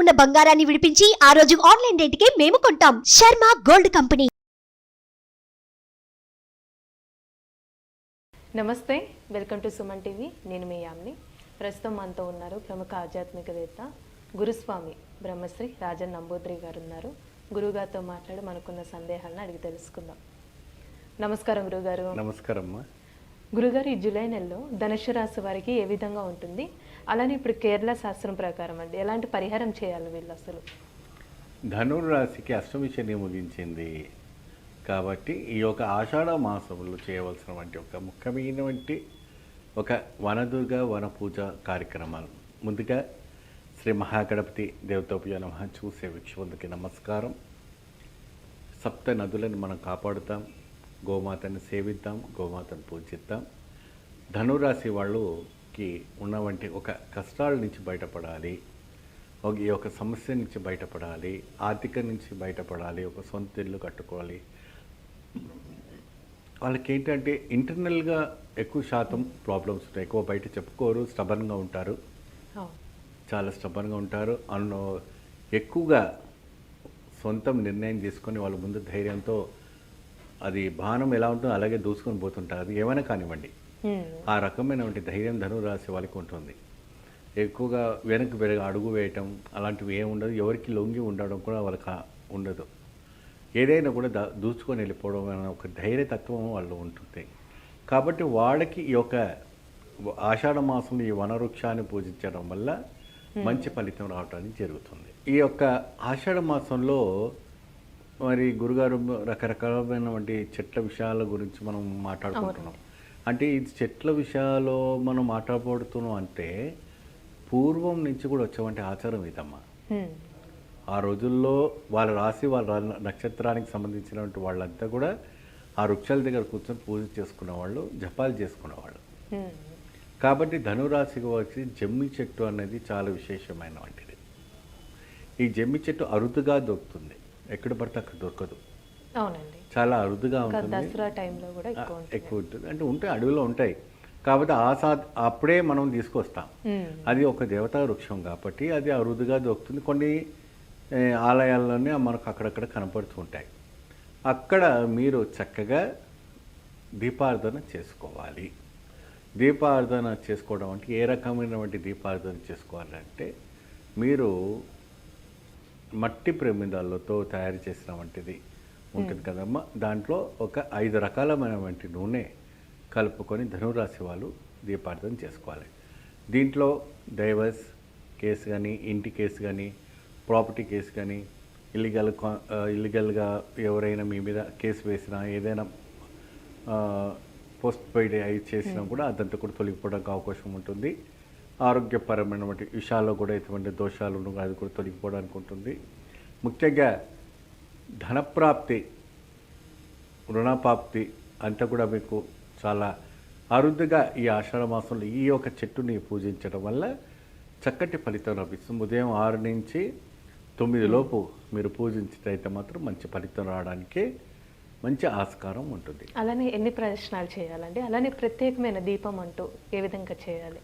ఉన్న బంగారాన్ని విడిపించి ఆ రోజు ఆన్లైన్ రేటుకే మేము కొంటాం. Sharma gold company. నమస్తే వెల్కమ్ టు సుమన్ టీవీ. నేను మీ యామ్ని. ప్రస్తుతం మనతో ఉన్నారు ప్రముఖ ఆధ్యాత్మికవేత్త గురుస్వామి బ్రహ్మశ్రీ రాజన్ నంబూద్రి గారు ఉన్నారు గురుగారితో మాట్లాడి మనకున్న సందేహాలను అడిగి తెలుసుకుందాం. నమస్కారం గురుగారు నమస్కారం అమ్మా గురుగారు ఈ జూలై నెలలో ధనుసు రాశి వారికి ఏ విధంగా ఉంటుంది? అలానే ఇప్పుడు కేరళ శాస్త్రం ప్రకారం అండి ఎలాంటి పరిహారం చేయాలి వీళ్ళు అసలు? ధనుర్రాశికి అష్టమి శని ముగించింది కాబట్టి ఈ యొక్క ఆషాఢ మాసంలో చేయవలసినటువంటి ఒక ముఖ్యమైనటువంటి ఒక వనదుర్గ వన పూజ కార్యక్రమాలు. ముందుగా శ్రీ మహాగణపతి దేవతోపయ నమ. చూసే వీక్షకులకి నమస్కారం. సప్త నదులను మనం కాపాడుతాం. గోమాతని సేవిద్దాం గోమాతను పూజిద్దాం. ధనురాశి వాళ్ళకి ఉన్నవంటి ఒక కష్టాల నుంచి బయటపడాలి. ఒక ఈ యొక్క సమస్య నుంచి బయటపడాలి. ఆర్థిక నుంచి బయటపడాలి. ఒక సొంత ఇల్లు కట్టుకోవాలి. వాళ్ళకి ఏంటంటే ఇంటర్నల్గా ఎక్కువ శాతం ప్రాబ్లమ్స్ ఉంటాయి. ఎక్కువ బయట చెప్పుకోరు స్టబన్గా ఉంటారు. చాలా స్టబన్గా ఉంటారు. అన్నో ఎక్కువగా సొంతం నిర్ణయం తీసుకొని వాళ్ళ ముందు ధైర్యంతో అది బాణం ఎలా ఉంటుందో అలాగే దూసుకొని పోతుంటారు. అది ఏమైనా కానివ్వండి. ఆ రకమైనటువంటి ధైర్యం ధనురాశి వాళ్ళకి ఉంటుంది. ఎక్కువగా వెనక్కి వెనక అడుగు వేయటం అలాంటివి ఏమి ఉండదు. ఎవరికి లొంగి ఉండడం కూడా వాళ్ళకి ఉండదు. ఏదైనా కూడా దా దూచుకొని వెళ్ళిపోవడం అనే ఒక ధైర్యతత్వం వాళ్ళు ఉంటుంది. కాబట్టి వాళ్ళకి ఈ యొక్క ఆషాఢ మాసంలో ఈ వనవృక్షాన్ని పూజించడం వల్ల మంచి ఫలితం రావడానికి జరుగుతుంది. ఈ యొక్క ఆషాఢ మాసంలో మరి గురుగారు రకరకాలమైనటువంటి చెట్ల విషయాల గురించి మనం మాట్లాడుకుంటున్నాం. అంటే ఈ చెట్ల విషయాల్లో మనం మాట్లాడబడుతున్నాం అంటే పూర్వం నుంచి కూడా వచ్చేవంటి ఆచారం ఇదమ్మా. ఆ రోజుల్లో వాళ్ళ రాశి వాళ్ళ నక్షత్రానికి సంబంధించినటువంటి వాళ్ళంతా కూడా ఆ వృక్షాల దగ్గర కూర్చొని పూజ చేసుకునేవాళ్ళు జపాలు చేసుకునేవాళ్ళు. కాబట్టి ధనురాశికి వచ్చి జమ్మి చెట్టు అనేది చాలా విశేషమైన వంటిది ఈ జమ్మి చెట్టు అరుదుగా దొరుకుతుంది. ఎక్కడ పడితే అక్కడ దొరకదు. అవునండి. చాలా అరుదుగా ఉంటుంది. దసరా టైంలో కూడా ఎక్కువ ఉంటుంది. అంటే ఉంటాయి అడవిలో ఉంటాయి. కాబట్టి ఆ సా అప్పుడే మనం తీసుకొస్తాం. అది ఒక దేవతా వృక్షం కాబట్టి అది అరుదుగా దొరుకుతుంది. కొన్ని ఆలయాల్లోనే మనకు అక్కడక్కడ కనపడుతూ ఉంటాయి. అక్కడ మీరు చక్కగా దీపార్థన చేసుకోవాలి. దీపార్థన చేసుకోవడం అంటే ఏ రకమైనటువంటి దీపార్థన చేసుకోవాలంటే మీరు మట్టి ప్రమిదాలతో తయారు చేసిన వంటిది ఉంటుంది కదమ్మా. దాంట్లో ఒక ఐదు రకాలమైనటువంటి నూనె కలుపుకొని ధనురాశి వాళ్ళు దీపార్థన చేసుకోవాలి. దీంట్లో డైవర్స్ కేసు కానీ ఇంటి కేసు కానీ ప్రాపర్టీ కేసు కానీ ఇల్లీగల్ ఇల్లీగల్గా ఎవరైనా మీ మీద కేసు వేసినా ఏదైనా పోస్ట్ పెయిడ్ అయి చేసినా కూడా అదంతా కూడా తొలగిపోవడానికి అవకాశం ఉంటుంది. ఆరోగ్యపరమైనటువంటి విషయాల్లో కూడా ఎటువంటి దోషాలు అది కూడా తొలగిపోవడానికి ఉంటుంది. ముఖ్యంగా ధనప్రాప్తి రుణప్రాప్తి అంతా కూడా మీకు చాలా అరుదుగా ఈ ఆషాఢ మాసంలో ఈ యొక్క చెట్టుని పూజించడం వల్ల చక్కటి ఫలితం లభిస్తుంది. ఉదయం ఆరు నుంచి తొమ్మిది లోపు మీరు పూజించినైతే మాత్రం మంచి ఫలితం రావడానికి మంచి ఆస్కారం ఉంటుంది. అలానే ఎన్ని ప్రదర్శనలు చేయాలండి? అలానే ప్రత్యేకమైన దీపం అంటూ ఏ విధంగా చేయాలి?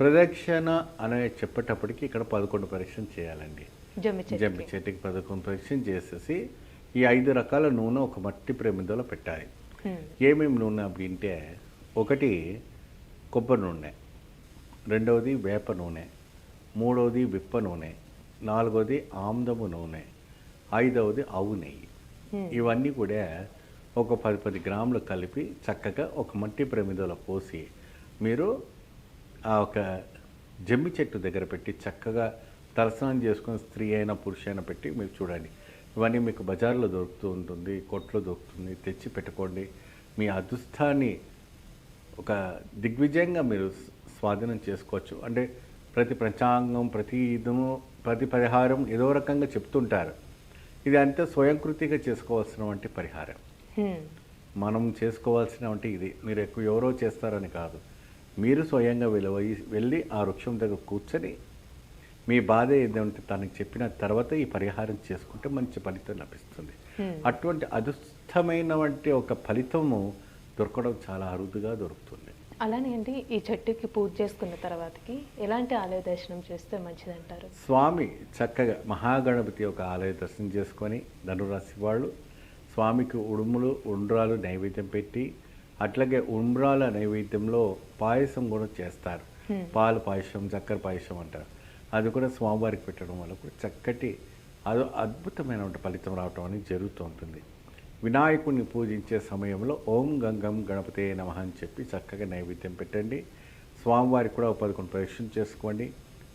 ప్రదక్షిణ అనే చెప్పేటప్పటికి ఇక్కడ పదకొండు పరీక్షలు చేయాలండి. జమ్మి చెట్టుకి పదకొండు పరీక్ష చేసేసి ఈ ఐదు రకాల నూనె ఒక మట్టి ప్రమిదలో పెట్టాలి. ఏమేమి నూనె అంటే ఒకటి కొబ్బరి నూనె రెండవది వేప నూనె మూడవది విప్ప నూనె నాలుగవది ఆముదము నూనె ఐదవది ఆవు నెయ్యి. ఇవన్నీ కూడా ఒక పది పది గ్రాములు కలిపి చక్కగా ఒక మట్టి ప్రమిదలో పోసి మీరు ఆ ఒక జమ్మి చెట్టు దగ్గర పెట్టి చక్కగా తలస్నానం చేసుకుని స్త్రీ అయినా పురుష అయినా పెట్టి మీరు చూడండి. ఇవన్నీ మీకు బజార్లో దొరుకుతూ ఉంటుంది కొట్లో దొరుకుతుంది. తెచ్చి పెట్టుకోండి. మీ అదృష్టాన్ని ఒక దిగ్విజయంగా మీరు స్వాధీనం చేసుకోవచ్చు. అంటే ప్రతి పంచాంగం ప్రతి ఇదము ప్రతి పరిహారం ఏదో రకంగా చెప్తుంటారు. ఇది అంతా స్వయంకృతిగా చేసుకోవాల్సినటువంటి పరిహారం. మనం చేసుకోవాల్సినటువంటి ఇది. మీరు ఎక్కువ ఎవరో చేస్తారని కాదు. మీరు స్వయంగా వెళ్ళి వెళ్ళి ఆ వృక్షం దగ్గర కూర్చొని మీ బాధ ఏదంటే తనకి చెప్పిన తర్వాత ఈ పరిహారం చేసుకుంటే మంచి ఫలితం లభిస్తుంది. అటువంటి అదృష్టమైనటువంటి ఒక ఫలితము దొరకడం చాలా అరుదుగా దొరుకుతుంది. అలానే అండి ఈ చెట్టుకి పూజ చేసుకున్న తర్వాతకి ఎలాంటి ఆలయ దర్శనం చేస్తే మంచిదంటారు? స్వామి చక్కగా మహాగణపతి యొక్క ఆలయ దర్శనం చేసుకొని ధనురాశి వాళ్ళు స్వామికి ఉడుములు ఉండ్రాలు నైవేద్యం పెట్టి అట్లాగే ఉండ్రాల నైవేద్యంలో పాయసం కూడా చేస్తారు. పాలు పాయసం చక్కెర పాయసం అంటారు. అది కూడా స్వామివారికి పెట్టడం వల్ల కూడా చక్కటి అది అద్భుతమైన ఫలితం రావటం అనేది జరుగుతూ ఉంటుంది. వినాయకుడిని పూజించే సమయంలో ఓం గంగం గణపతే నమః అని చెప్పి చక్కగా నైవేద్యం పెట్టండి. స్వామివారికి కూడా పదకొండు ప్రదక్షిణ చేసుకోండి.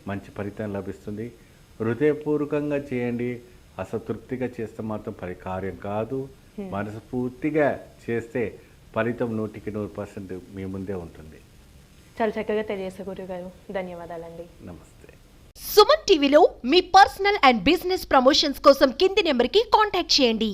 మంచి ఫలితం లభిస్తుంది. హృదయపూర్వకంగా చేయండి. అసతృప్తిగా చేస్తే మాత్రం పరి కార్యం కాదు మనస్ఫూర్తిగా చేస్తే ఫలితం నూటికి నూరు పర్సెంట్ మీ ముందే ఉంటుంది. చాలా చక్కగా తెలియజేసే గురుగారు. ధన్యవాదాలండి. నమస్తే. సుమన్ టీవీలో మీ పర్సనల్ అండ్ బిజినెస్ ప్రమోషన్స్ కోసం కింది నెంబర్కి కాంటాక్ట్ చేయండి.